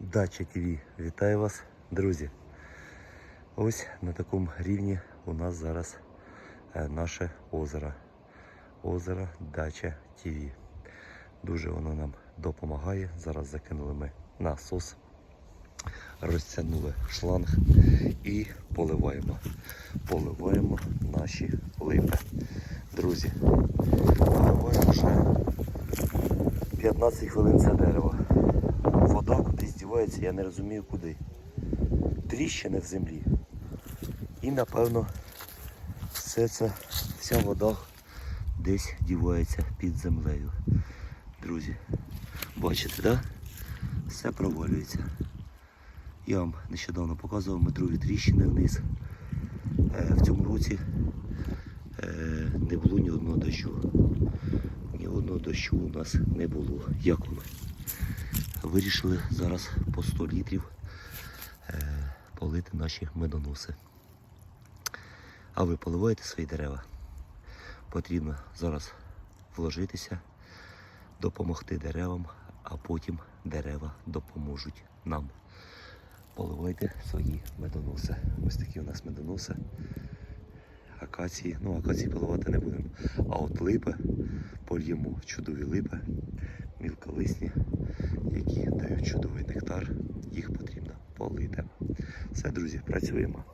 Дача ТВ. Вітаю вас, друзі. Ось на такому рівні у нас зараз е, наше озеро. Озеро Дача ТВ. Дуже воно нам допомагає. Зараз закинули ми насос, розтягнули шланг і поливаємо. Поливаємо наші липи. Друзі, поливаємо ще 15 хвилин це дерево. Дівається, я не розумію куди. Тріщини в землі. І напевно все це, вся вода десь дівається під землею. Друзі, бачите, да? Все провалюється. Я вам нещодавно показував метрові тріщини вниз. Е, в цьому році е, не було ні одного дощу. Ні одного дощу у нас не було. Як воно? Вирішили зараз по 100 літрів е, полити наші медоноси. А ви поливаєте свої дерева? Потрібно зараз вложитися, допомогти деревам, а потім дерева допоможуть нам. Поливайте свої медоноси. Ось такі у нас медоноси. Акації, ну акації поливати не будемо. А от липи польємо чудові липи, мілколисні, які дають чудовий нектар. Їх потрібно полити. Все, друзі, працюємо.